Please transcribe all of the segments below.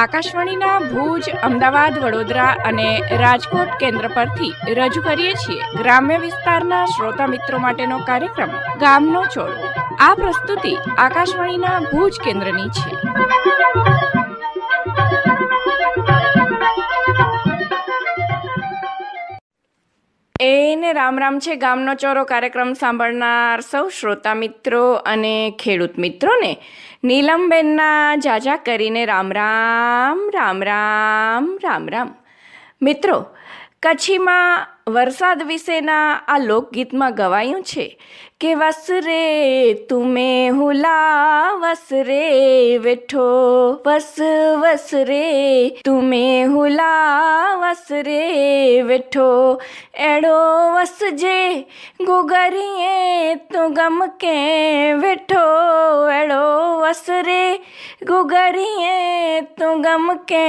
આકાશવાણીના ભુજ, અમદાવાદ, વડોદરા અને રાજકોટ કેન્દ્ર પરથી રજૂ કરીએ છીએ ગ્રામ્ય વિસ્તારના શ્રોતા મિત્રો માટેનો કાર્યક્રમ, ગામનો છોડ આ પ્રસ્તુતિ આકાશવાણીના ભુજ કેન્દ્રની છે. એને રામ રામ છે ગામનો ચોરો કાર્યક્રમ સાંભળનાર સૌ શ્રોતા મિત્રો અને ખેડૂત મિત્રોને નીલમબેનના જાજા કરીને રામ રામ રામ રામ રામ રામ. મિત્રો કચ્છીમાં વરસાદ વિશેના આ લોકગીતમાં ગવાયું છે કે વસરે તુમે હુલા વસરે વેઠો, વસ વસરે તુમે હુલા વસરે વેઠો, એડો વસજે ગુગરીએ તું ગમ કે વેઠો, એડો વસરે ગુગરીએ તું ગમ કે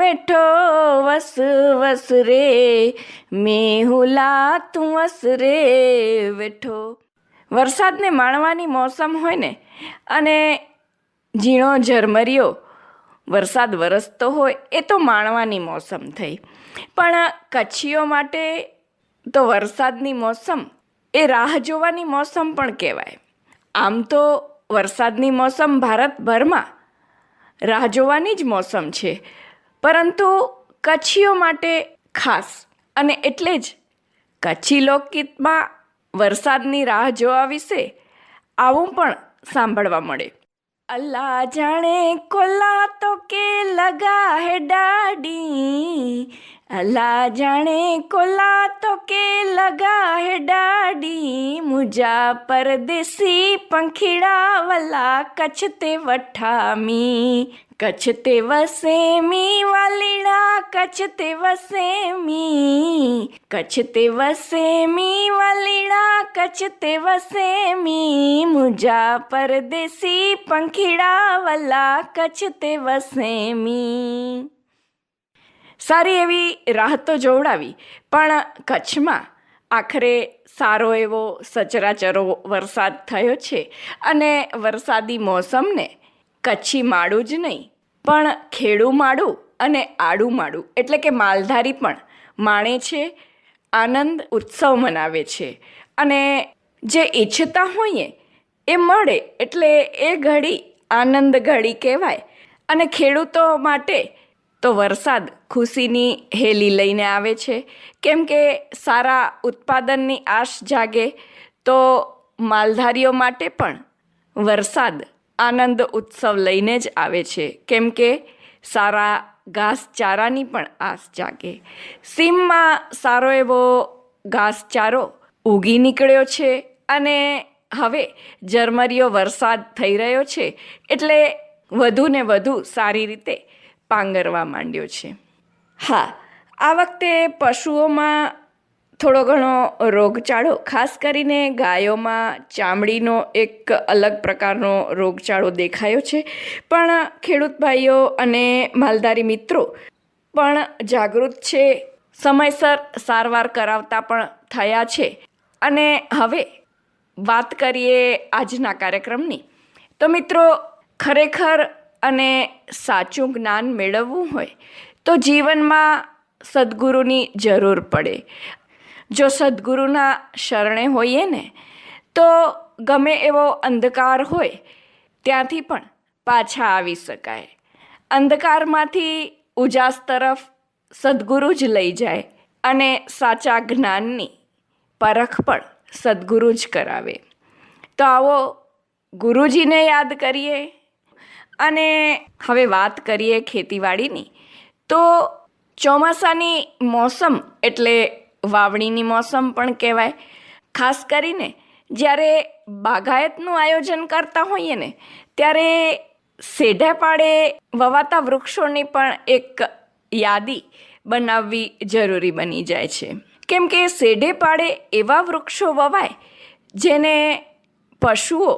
વેઠો, વસ વસરે મેહુલા, તું અસરે વેઠો વરસાદને માણવાની મોસમ હોય ને, અને ઝીણો ઝરમરિયો વરસાદ વરસતો હોય, એ તો માણવાની મોસમ થઈ. પણ કચ્છીઓ માટે તો વરસાદની મોસમ, એ રાહ જોવાની મોસમ પણ કહેવાય. આમ તો વરસાદની મોસમ ભારતભરમાં રાહ જોવાની જ મોસમ છે. પરંતુ કચ્છીઓ માટે ખાસ અને એટલે જ કચ્છી લોકગીતમાં વરસાદની રાહ જોવા વિશે આવું પણ સાંભળવા મળે. અલ્લાહ જાણે કોલા તો કે લગા હે ડાડી અલ્લાહ જાણે કોલા તો કે લગા હે ડાડી મુજા પરદેસી પંખીડા વલા કચ્છ તે વઠામી, કચ્છ તે વસેમી વાલીડા કચ્છ તે વસેમી, કચ્છ તે વસેમી વાલીડા કચ્છ તે વસેમી મુજા પરદેસી પંખીડા વલા કચ્છ તે વસેમી. સારી એવી રાહ તો જોવડાવી. પણ કચ્છમાં આખરે સારો એવો સચરાચરો વરસાદ થયો છે અને વરસાદી મોસમને કચ્છી માળું જ નહીં, પણ ખેડું માળું અને આડું માળું એટલે કે માલધારી પણ માણે છે, આનંદ ઉત્સવ મનાવે છે. અને જે ઈચ્છતા હોઈએ એ મળે, એટલે એ ઘડી આનંદ ઘડી કહેવાય. અને ખેડૂતો માટે તો વરસાદ ખુશીની હેલી લઈને આવે છે. કેમ કે સારા ઉત્પાદનની આશ જાગે, તો માલધારીઓ માટે પણ વરસાદ આનંદ ઉત્સવ લઈને જ આવે છે. કેમ કે સારા ઘાસચારાની પણ આશ જાગે. સીમમાં સારો એવો ઘાસચારો ઉગી નીકળ્યો છે અને હવે ઝરમરીયો વરસાદ થઈ રહ્યો છે. એટલે વધુ ને વધુ સારી રીતે પાંગરવા માંડ્યો છે. હા, આ વખતે પશુઓમાં થોડો ઘણો રોગચાળો, ખાસ કરીને ગાયોમાં ચામડીનો એક અલગ પ્રકારનો રોગચાળો દેખાયો છે. પણ ખેડૂત ભાઈઓ અને માલધારી મિત્રો પણ જાગૃત છે, સમયસર સારવાર કરાવતા પણ થયા છે. અને હવે વાત કરીએ આજના કાર્યક્રમની. તો મિત્રો, ખરેખર અને સાચું જ્ઞાન મેળવવું હોય, તો જીવનમાં સદગુરુની જરૂર પડે. જો સદગુરુના શરણે હોઈએ ને, તો ગમે એવો અંધકાર હોય, ત્યાંથી પણ પાછા આવી શકાય. અંધકારમાંથી ઉજાસ તરફ સદગુરુ જ લઈ જાય અને સાચા જ્ઞાનની પરખ પણ સદગુરુ જ કરાવે. તો આવો ગુરુજીને યાદ કરીએ. અને હવે વાત કરીએ ખેતીવાડીની, તો ચોમાસાની મોસમ એટલે વાવણીની મોસમ પણ કહેવાય. ખાસ કરીને જ્યારે બાગાયતનું આયોજન કરતા હોઈએ ને, ત્યારે સેઢે પાડે વવાતા વૃક્ષોની પણ એક યાદી બનાવવી જરૂરી બની જાય છે. કેમ કે સેઢે પાડે એવા વૃક્ષો વવાય જેને પશુઓ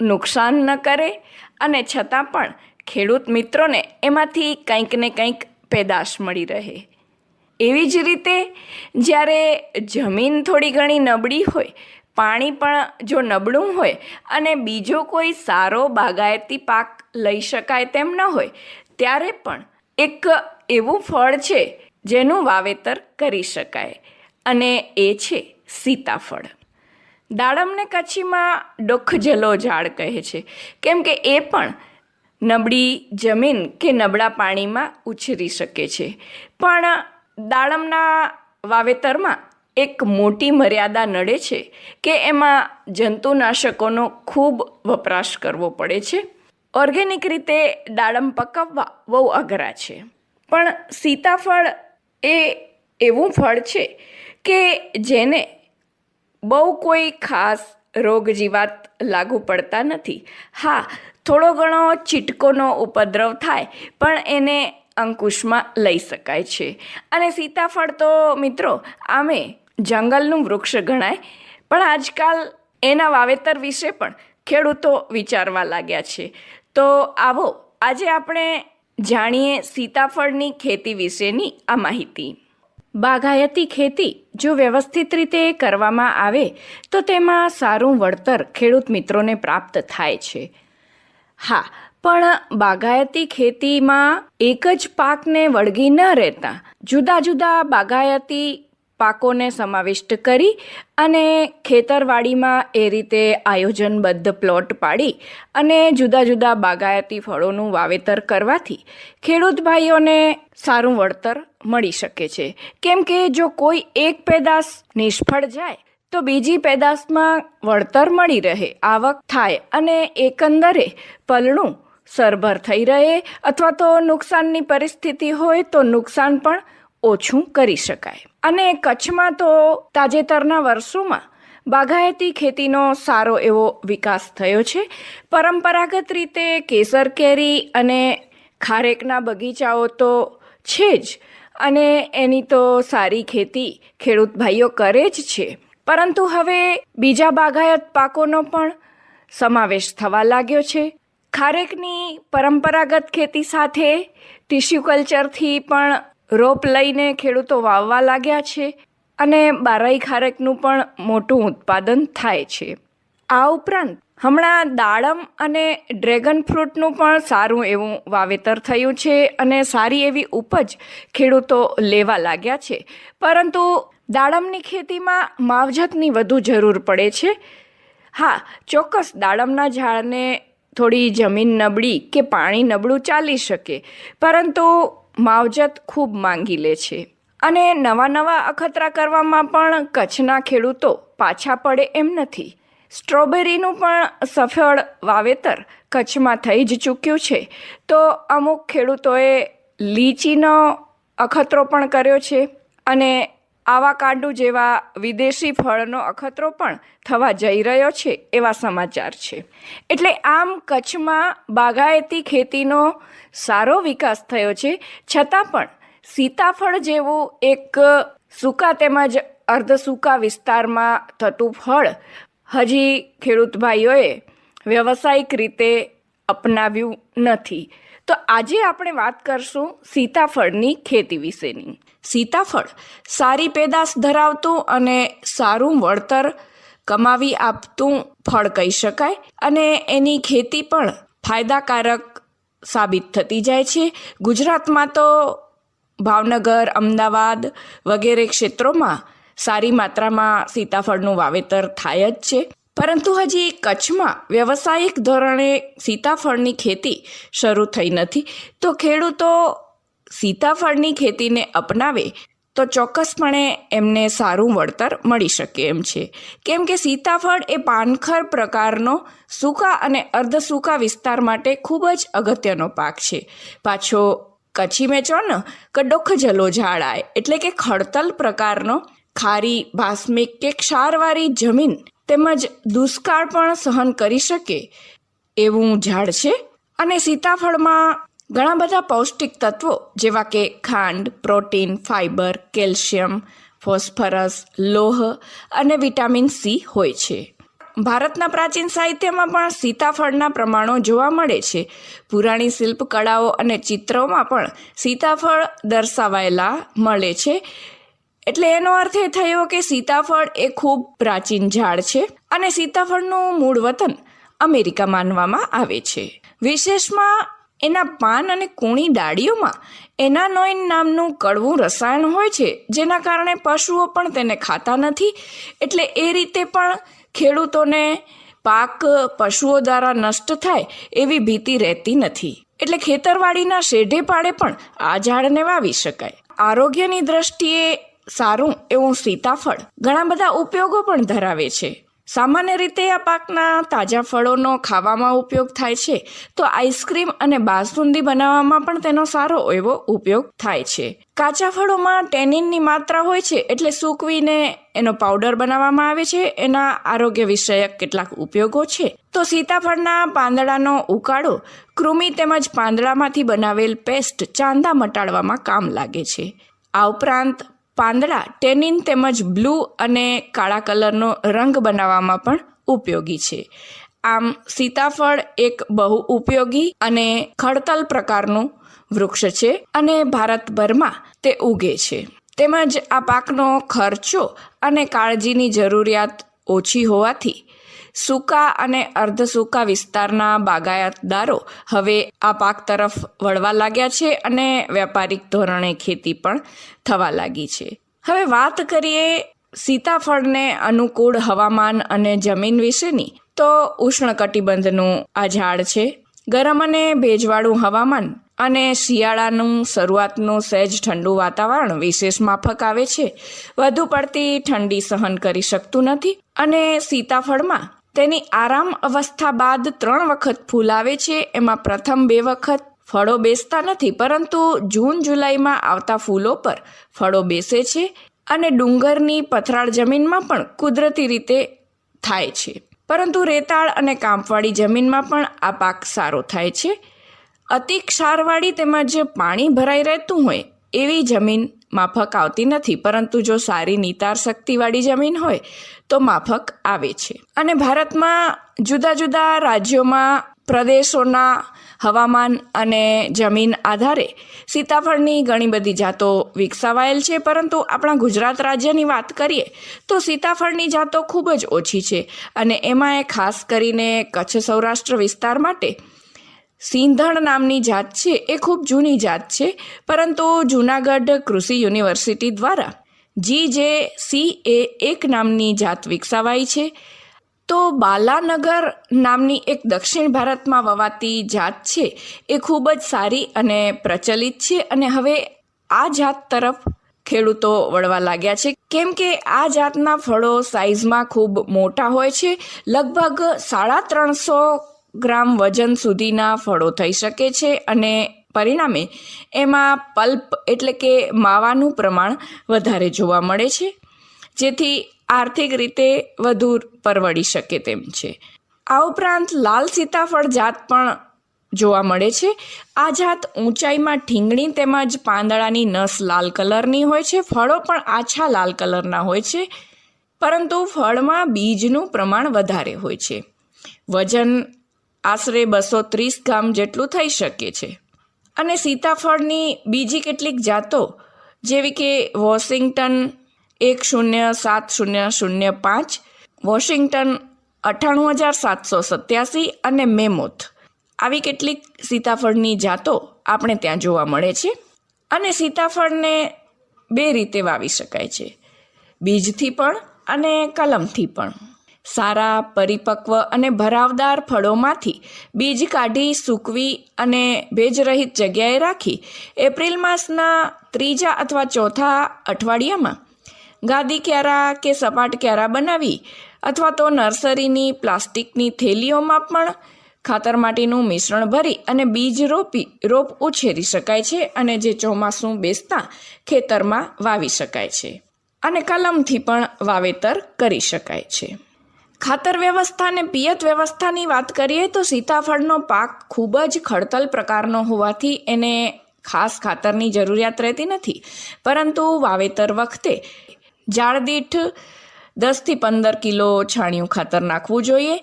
નુકસાન ન કરે અને છતાં પણ ખેડૂત મિત્રોને એમાંથી કંઈક ને કંઈક પેદાશ મળી રહે. એવી જ રીતે જ્યારે જમીન થોડી ઘણી નબળી હોય, પાણી પણ જો નબળું હોય અને બીજો કોઈ સારો બાગાયતી પાક લઈ શકાય તેમ ન હોય, ત્યારે પણ એક એવું ફળ છે જેનું વાવેતર કરી શકાય અને એ છે સીતાફળ. દાડમને કચ્છીમાં ડોખજલો ઝાડ કહે છે. કેમ કે એ પણ નબળી જમીન કે નબળા પાણીમાં ઉછરી શકે છે. પણ દાડમના વાવેતરમાં એક મોટી મર્યાદા નડે છે કે એમાં જંતુનાશકોનો ખૂબ વપરાશ કરવો પડે છે. ઓર્ગેનિક રીતે દાડમ પકવવા બહુ અઘરા છે. પણ સીતાફળ એ એવું ફળ છે કે જેને બહુ કોઈ ખાસ રોગ જીવાત લાગુ પડતા નથી. હા, થોડો ઘણો ચીટકોનો ઉપદ્રવ થાય, પણ એને અંકુશમાં લઈ શકાય છે. અને સીતાફળ તો મિત્રો, આમે જંગલનું વૃક્ષ ગણાય, પણ આજકાલ એના વાવેતર વિશે પણ ખેડૂતો વિચારવા લાગ્યા છે. તો આવો, આજે આપણે જાણીએ સીતાફળની ખેતી વિશેની આ માહિતી. બાગાયતી ખેતી જો વ્યવસ્થિત રીતે કરવામાં આવે, તો તેમાં સારું વળતર ખેડૂત મિત્રોને પ્રાપ્ત થાય છે. હા, પણ બાગાયતી ખેતીમાં એક જ પાકને વળગી ન રહેતા, જુદા જુદા બાગાયતી પાકોને સમાવિષ્ટ કરી અને ખેતરવાડીમાં એ રીતે આયોજનબદ્ધ પ્લોટ પાડી અને જુદા જુદા બાગાયતી ફળોનું વાવેતર કરવાથી ખેડૂત ભાઈઓને સારું વળતર મળી શકે છે. કેમ કે જો કોઈ એક પેદાશ નિષ્ફળ જાય, તો બીજી પેદાશમાં વળતર મળી રહે, આવક થાય અને એકંદરે પલણું સરભર થઈ રહે અથવા તો નુકસાનની પરિસ્થિતિ હોય તો નુકસાન પણ ઓછું કરી શકાય. અને કચ્છમાં તો તાજેતરના વર્ષોમાં બાગાયતી ખેતીનો સારો એવો વિકાસ થયો છે. પરંપરાગત રીતે કેસર કેરી અને ખારેકના બગીચાઓ તો છે જ અને એની તો સારી ખેતી ખેડૂત ભાઈઓ કરે જ છે. પરંતુ હવે બીજા બાગાયત પાકોનો પણ સમાવેશ થવા લાગ્યો છે. ખારેકની પરંપરાગત ખેતી સાથે ટિશ્યુ કલ્ચરથી પણ રોપ લઈને ખેડૂતો વાવવા લાગ્યા છે અને બારાઈ ખારેકનું પણ મોટું ઉત્પાદન થાય છે. આ ઉપરાંત હમણાં દાડમ અને ડ્રેગન ફ્રૂટનું પણ સારું એવું વાવેતર થયું છે અને સારી એવી ઉપજ ખેડૂતો લેવા લાગ્યા છે. પરંતુ દાડમની ખેતીમાં માવજતની વધુ જરૂર પડે છે. હા, ચોક્કસ દાડમના ઝાડને થોડી જમીન નબળી કે પાણી નબળું ચાલી શકે, પરંતુ માવજત ખૂબ માંગી લે છે. અને નવા નવા અખતરા કરવામાં પણ કચ્છના ખેડૂતો પાછા પડે એમ નથી. સ્ટ્રોબેરીનું પણ સફળ વાવેતર કચ્છમાં થઈ જ ચૂક્યું છે. તો અમુક ખેડૂતોએ લીચીનો અખતરો પણ કર્યો છે અને આવાકાડુ જેવા વિદેશી ફળનો અખતરો પણ થવા જઈ રહ્યો છે એવા સમાચાર છે. એટલે આમ કચ્છમાં બાગાયતી ખેતીનો સારો વિકાસ થયો છે. છતાં પણ સીતાફળ જેવું એક સૂકા તેમજ અર્ધ સૂકા વિસ્તારમાં થતું ફળ હજી ખેડૂત ભાઈઓએ વ્યવસાયિક રીતે અપનાવ્યું નથી. તો આજે આપણે વાત કરશું સીતાફળની ખેતી વિશેની. સીતાફળ સારી પેદાશ ધરાવતું અને સારું વળતર કમાવી આપતું ફળ કહી શકાય અને એની ખેતી પણ ફાયદાકારક સાબિત થતી જાય છે. ગુજરાતમાં તો ભાવનગર, અમદાવાદ વગેરે ક્ષેત્રોમાં સારી માત્રામાં સીતાફળનું વાવેતર થાય જ છે. પરંતુ હજી કચ્છમાં વ્યવસાયિક ધોરણે સીતાફળની ખેતી શરૂ થઈ નથી. તો ખેડૂતો સીતાફળની ખેતીને અપનાવે તો ચોક્કસપણે એમને સારું વળતર મળી શકે એમ છે. કેમ કે સીતાફળ એ પાનખર પ્રકારનો સૂકા અને અર્ધ સૂકા વિસ્તાર માટે ખૂબ જ અગત્યનો પાક છે. પાછો કચ્છી મેચો ને કડોખ ડોખ જલો ઝાડાય એટલે કે ખડતલ પ્રકારનો ખારી, ભાસ્મિક કે ક્ષારવાળી જમીન તેમજ દુષ્કાળ પણ સહન કરી શકે એવું ઝાડ છે. અને સીતાફળમાં ઘણા બધા પૌષ્ટિક તત્વો જેવા કે ખાંડ, પ્રોટીન ફાઇબર કેલ્શિયમ, ફોસ્ફરસ, લોહ અને વિટામિન સી હોય છે. ભારતના પ્રાચીન સાહિત્યમાં પણ સીતાફળના પ્રમાણો જોવા મળે છે. પુરાણી શિલ્પકળાઓ અને ચિત્રોમાં પણ સીતાફળ દર્શાવાયેલા મળે છે. એટલે એનો અર્થ એ થયો કે સીતાફળ એ ખૂબ પ્રાચીન ઝાડ છે અને સીતાફળનું મૂળ વતન અમેરિકા માનવામાં આવે છે. વિશેષમાં એના પાન અને કૂણી ડાળીઓમાં એનાનોઇન નામનું કડવું રસાયણ હોય છે, જેના કારણે પશુઓ પણ તેને ખાતા નથી, એટલે એ રીતે પણ ખેડૂતોને પાક પશુઓ દ્વારા નષ્ટ થાય એવી ભીતિ રહેતી નથી. એટલે ખેતરવાડીના શેઢે પાડે પણ આ ઝાડને વાવી શકાય. આરોગ્યની દ્રષ્ટિએ સારું એવું સીતાફળ. ઘણા બધા ઉપયોગો પણ ધરાવે છે. સામાન્ય રીતે આ પાકના તાજા ફળોનો ખાવામાં ઉપયોગ થાય છે. તો આઈસ્ક્રીમ અને બાસુંદી બનાવવામાં પણ તેનો સારો એવો ઉપયોગ થાય છે. કાચા ફળોમાં ટેનિનની માત્રા હોય છે એટલે સૂકવીને એનો પાવડર બનાવવામાં આવે છે. એના આરોગ્ય વિષયક કેટલાક ઉપયોગો છે. તો સીતાફળના પાંદડાનો ઉકાળો કૃમિ તેમજ પાંદડામાંથી બનાવેલ પેસ્ટ ચાંદા મટાડવામાં કામ લાગે છે. આ ઉપરાંત પાંદડા ટેનિન તેમજ બ્લુ અને કાળા કલરનો રંગ બનાવવામાં પણ ઉપયોગી છે. આમ સીતાફળ એક બહુ ઉપયોગી અને ખડતલ પ્રકારનું વૃક્ષ છે અને ભારતભરમાં તે ઉગે છે. તેમજ આ પાકનો ખર્ચો અને કાળજીની જરૂરિયાત ઓછી હોવાથી સૂકા અને અર્ધ સૂકા વિસ્તારના બાગાયતદારો હવે આ પાક તરફ વળવા લાગ્યા છે અને વ્યાપારિક ધોરણે ખેતી પણ થવા લાગી છે. હવે વાત કરીએ સીતાફળને અનુકૂળ હવામાન અને જમીન વિશેની, તો ઉષ્ણકટિબંધનું આ ઝાડ છે. ગરમ અને ભેજવાળું હવામાન અને શિયાળાનું શરૂઆતનું સહેજ ઠંડુ વાતાવરણ વિશેષ માફક આવે છે. વધુ પડતી ઠંડી સહન કરી શકતું નથી અને સીતાફળમાં તેની આરામ અવસ્થા બાદ ત્રણ વખત ફૂલ આવે છે. એમાં પ્રથમ બે વખત ફળો બેસતા નથી, પરંતુ જૂન, જુલાઈમાં આવતા ફૂલો પર ફળો બેસે છે અને ડુંગરની પથરાળ જમીનમાં પણ કુદરતી રીતે થાય છે. પરંતુ રેતાળ અને કાંપવાળી જમીનમાં પણ આ પાક સારો થાય છે. અતિ ક્ષારવાળી તેમજ પાણી ભરાઈ રહેતું હોય એવી જમીન માફક આવતી નથી, પરંતુ જો સારી નિતાર શક્તિવાળી જમીન હોય, તો માફક આવે છે. અને ભારતમાં જુદા જુદા રાજ્યોમાં પ્રદેશોના હવામાન અને જમીન આધારે સીતાફળની ઘણી બધી જાતો વિકસાવાયેલ છે. પરંતુ આપણા ગુજરાત રાજ્યની વાત કરીએ, તો સીતાફળની જાતો ખૂબ જ ઓછી છે અને એમાં ખાસ કરીને કચ્છ સૌરાષ્ટ્ર વિસ્તાર માટે સિંધણ નામની જાત છે, એ ખૂબ જૂની જાત છે, પરંતુ જૂનાગઢ કૃષિ યુનિવર્સિટી દ્વારા જી જે સી એ એક નામની જાત વિકસાવાઈ છે. તો બાલાનગર નામની એક દક્ષિણ ભારતમાં વવાતી જાત છે, એ ખૂબ જ સારી અને પ્રચલિત છે અને હવે આ જાત તરફ ખેડૂતો વળવા લાગ્યા છે. કેમ કે આ જાતના ફળો સાઇઝમાં ખૂબ મોટા હોય છે, લગભગ સાડા ત્રણસો ગ્રામ વજન સુધીના ફળો થઈ શકે છે અને પરિણામે એમાં પલ્પ એટલે કે માવાનું પ્રમાણ વધારે જોવા મળે છે, જેથી આર્થિક રીતે વધુ પરવડી શકે તેમ છે. આ ઉપરાંત લાલ સીતાફળ જાત પણ જોવા મળે છે. આ જાત ઊંચાઈમાં ઠીંગણી તેમજ પાંદડાની નસ લાલ કલરની હોય છે. ફળો પણ આછા લાલ કલરના હોય છે, પરંતુ ફળમાં બીજનું પ્રમાણ વધારે હોય છે. વજન આશરે બસો ત્રીસ ગ્રામ જેટલું થઈ શકે છે. અને સીતાફળની બીજી કેટલીક જાતો, જેવી કે વોશિંગ્ટન એક શૂન્ય સાત શૂન્ય શૂન્ય પાંચ, વોશિંગ્ટન અઠ્ઠાણું હજાર સાતસો સત્યાસી અને મેમોથ. આવી કેટલીક સીતાફળની જાતો આપણે ત્યાં જોવા મળે છે. અને સીતાફળને બે રીતે વાવી શકાય છે. બીજથી પણ અને કલમથી પણ. સારા, પરિપક્વ અને ભરાવદાર ફળોમાંથી બીજ કાઢી, સૂકવી અને ભેજરહિત જગ્યાએ રાખી. એપ્રિલ માસના ત્રીજા અથવા ચોથા અઠવાડિયામાં ગાદી ક્યારા કે સપાટ ક્યારા બનાવી અથવા તો નર્સરીની, પ્લાસ્ટિકની થેલીઓમાં પણ ખાતર માટીનું મિશ્રણ ભરી અને બીજ રોપી, રોપ ઉછેરી શકાય છે અને જે ચોમાસું બેસતા ખેતરમાં વાવી શકાય છે. અને કલમથી પણ વાવેતર કરી શકાય છે. ખાતર વ્યવસ્થા અને પિયત વ્યવસ્થાની વાત કરીએ તો સીતાફળનો પાક ખૂબ જ ખડતલ પ્રકારનો હોવાથી એને ખાસ ખાતરની જરૂરિયાત રહેતી નથી. પરંતુ વાવેતર વખતે ઝાડ દીઠ દસથી પંદર કિલો છાણિયું ખાતર નાખવું જોઈએ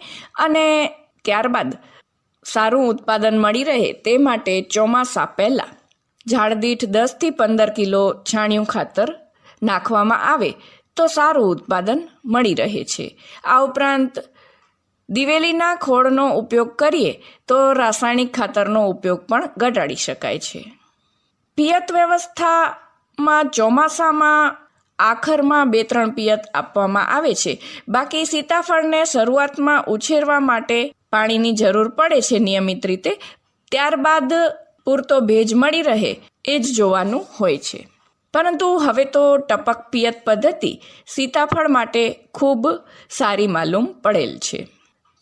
અને ત્યારબાદ સારું ઉત્પાદન મળી રહે તે માટે ચોમાસા પહેલાં ઝાડ દીઠ દસથી પંદર કિલો છાણિયું ખાતર નાખવામાં આવે. તો સારું ઉત્પાદન મળી રહે છે. આ ઉપરાંત દિવેલીના ખોળનો ઉપયોગ કરીએ તો રાસાયણિક ખાતરનો ઉપયોગ પણ ઘટાડી શકાય છે. પિયત વ્યવસ્થામાં ચોમાસામાં આખરમાં બે ત્રણ પિયત આપવામાં આવે છે. બાકી સીતાફળને શરૂઆતમાં ઉછેરવા માટે પાણીની જરૂર પડે છે નિયમિત રીતે. ત્યારબાદ પૂરતો ભેજ મળી રહે, એ જ જોવાનું હોય છે. પરંતુ હવે તો ટપક પિયત પદ્ધતિ સીતાફળ માટે ખૂબ સારી માલુમ પડેલ છે.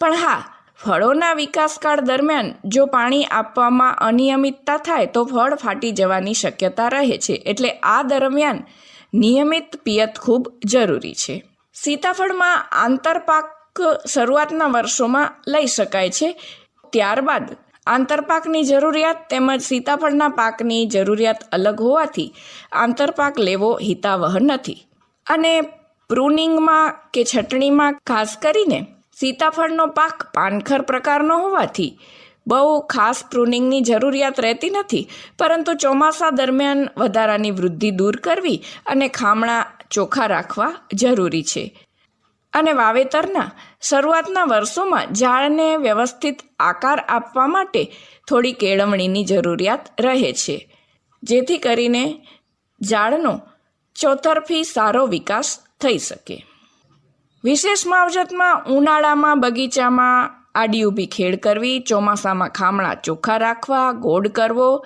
પણ હા, ફળોના વિકાસકાળ દરમિયાન જો પાણી આપવામાં અનિયમિતતા થાય તો ફળ ફાટી જવાની શક્યતા રહે છે. એટલે આ દરમિયાન નિયમિત પિયત ખૂબ જરૂરી છે. સીતાફળમાં આંતરપાક શરૂઆતના વર્ષોમાં લઈ શકાય છે. ત્યારબાદ આંતરપાકની જરૂરિયાત તેમજ સીતાફળના પાકની જરૂરિયાત અલગ હોવાથી આંતરપાક લેવો હિતાવહ નથી. અને પ્રૂનિંગમાં કે છટણીમાં ખાસ કરીને સીતાફળનો પાક પાનખર પ્રકારનો હોવાથી બહુ ખાસ પ્રુનિંગની જરૂરિયાત રહેતી નથી, પરંતુ ચોમાસા દરમિયાન વધારાની વૃદ્ધિ દૂર કરવી અને ખામણા ચોખ્ખા રાખવા જરૂરી છે. અને વાવેતરના શરૂઆતના વર્ષોમાં ઝાડને વ્યવસ્થિત આકાર આપવા માટે થોડી કેળવણીની જરૂરિયાત રહે છે. જેથી કરીને ઝાડનો ચોતરફી સારો વિકાસ થઈ શકે. વિશેષ માવજતમાં ઉનાળામાં બગીચામાં આડી ઊભી ખેડ કરવી, ચોમાસામાં ખામણા ચોખ્ખા રાખવા, ગોળ કરવો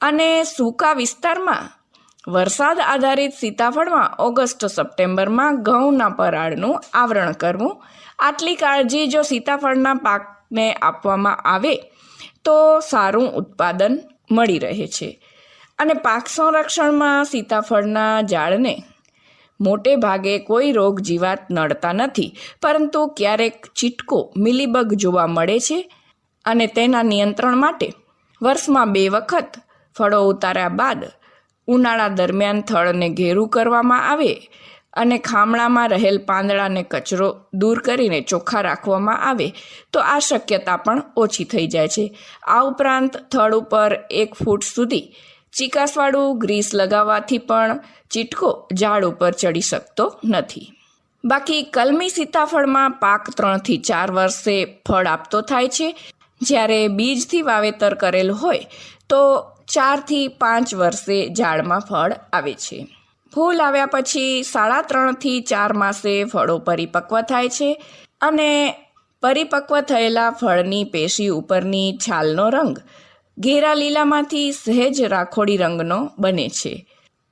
અને સૂકા વિસ્તારમાં વરસાદ આધારિત સીતાફળમાં ઓગસ્ટ સપ્ટેમ્બરમાં ઘઉંના પરાળનું આવરણ કરવું. આટલી કાળજી જો સીતાફળના પાકને આપવામાં આવે, તો સારું ઉત્પાદન મળી રહે છે. અને પાક સંરક્ષણમાં સીતાફળના ઝાડને મોટે ભાગે કોઈ રોગ જીવાત નડતા નથી, પરંતુ ક્યારેક ચીટકો, મિલીબગ જોવા મળે છે અને તેના નિયંત્રણ માટે વર્ષમાં બે વખત ફળો ઉતાર્યા બાદ ઉનાળા દરમિયાન થળને ઘેરું કરવામાં આવે અને ખામણામાં રહેલ પાંદડાને કચરો દૂર કરીને ચોખ્ખા રાખવામાં આવે, તો આ શક્યતા પણ ઓછી થઈ જાય છે. આ ઉપરાંત થળ ઉપર એક ફૂટ સુધી ચીકાસવાળું ગ્રીસ લગાવવાથી પણ ચીટકો ઝાડ ઉપર ચડી શકતો નથી. બાકી કલમી સીતાફળમાં પાક ત્રણથી ચાર વર્ષે ફળ આપતો થાય છે. જ્યારે બીજથી વાવેતર કરેલ હોય, તો ચારથી પાંચ વર્ષે ઝાડમાં ફળ આવે છે. ફૂલ આવ્યા પછી સાડા ત્રણથી ચાર માસે ફળો પરિપક્વ થાય છે અને પરિપક્વ થયેલા ફળની પેશી ઉપરની છાલનો રંગ ઘેરા લીલામાંથી સહેજ રાખોડી રંગનો બને છે.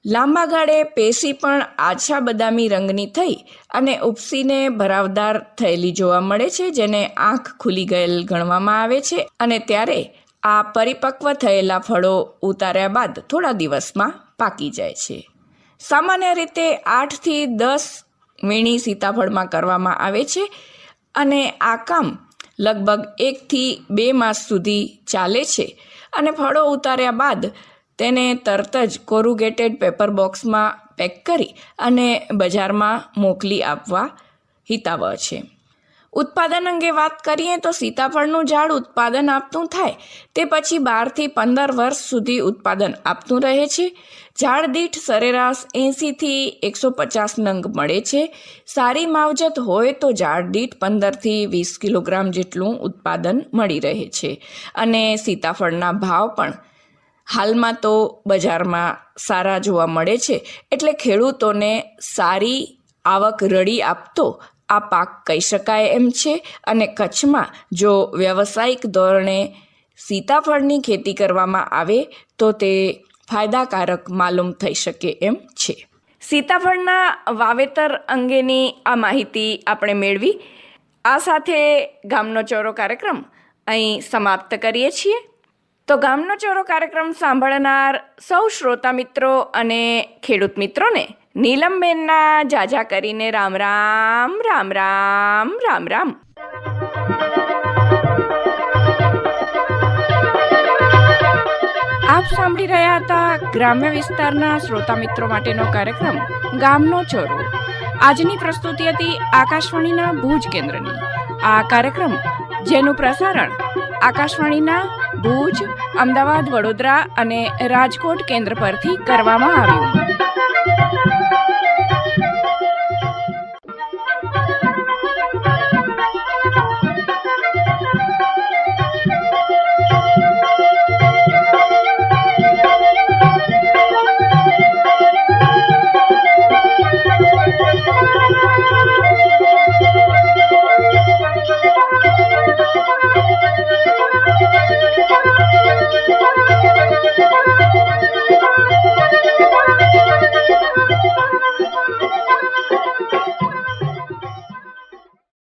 લાંબા ગાળે પેશી પણ આછા બદામી રંગની થઈ અને ઉપસીને ભરાવદાર થયેલી જોવા મળે છે, જેને આંખ ખુલી ગયેલ ગણવામાં આવે છે અને ત્યારે આ પરિપક્વ થયેલા ફળો ઉતાર્યા બાદ થોડા દિવસમાં પાકી જાય છે. સામાન્ય રીતે આઠથી દસ વીણી સીતાફળમાં કરવામાં આવે છે અને આ કામ લગભગ એકથી બે માસ સુધી ચાલે છે અને ફળો ઉતાર્યા બાદ તેને તરત જ કોરુગેટેડ પેપર બોક્સમાં પેક કરી અને બજારમાં મોકલી આપવા હિતાવહ છે. ઉત્પાદન અંગે વાત કરીએ તો સીતાફળનું ઝાડ ઉત્પાદન આપતું થાય, તે પછી બારથી પંદર વર્ષ સુધી ઉત્પાદન આપતું રહે છે. ઝાડ દીઠ સરેરાશ એંસીથી એકસો પચાસ નંગ મળે છે. સારી માવજત હોય તો ઝાડ દીઠ પંદરથી વીસ કિલોગ્રામ જેટલું ઉત્પાદન મળી રહે છે. અને સીતાફળના ભાવ પણ હાલમાં તો બજારમાં સારા જોવા મળે છે. એટલે ખેડૂતોને સારી આવક રડી આપતો આ પાક કહી શકાય એમ છે. અને કચ્છમાં જો વ્યવસાયિક ધોરણે સીતાફળની ખેતી કરવામાં આવે, તો તે ફાયદાકારક માલુમ થઈ શકે એમ છે. સીતાફળના વાવેતર અંગેની આ માહિતી આપણે મેળવી. આ સાથે ગામનો ચોરો કાર્યક્રમ અહીં સમાપ્ત કરીએ છીએ. તો ગામનો ચોરો કાર્યક્રમ સાંભળનાર સૌ શ્રોતા મિત્રો અને ખેડૂત મિત્રોને નીલમબેનના જાજા કરીને રામ રામ રામ રામ રામ રામ. આપ સાંભળી રહ્યા હતા ગ્રામ્ય વિસ્તારના શ્રોતા મિત્રો માટેનો કાર્યક્રમ ગામનો ચોરો. આજની પ્રસ્તુતિ હતી આકાશવાણીના ભુજ કેન્દ્રની. આ કાર્યક્રમ જેનું પ્રસારણ આકાશવાણીના ભુજ, અમદાવાદ, વડોદરા અને રાજકોટ કેન્દ્ર પરથી કરવામાં આવ્યું.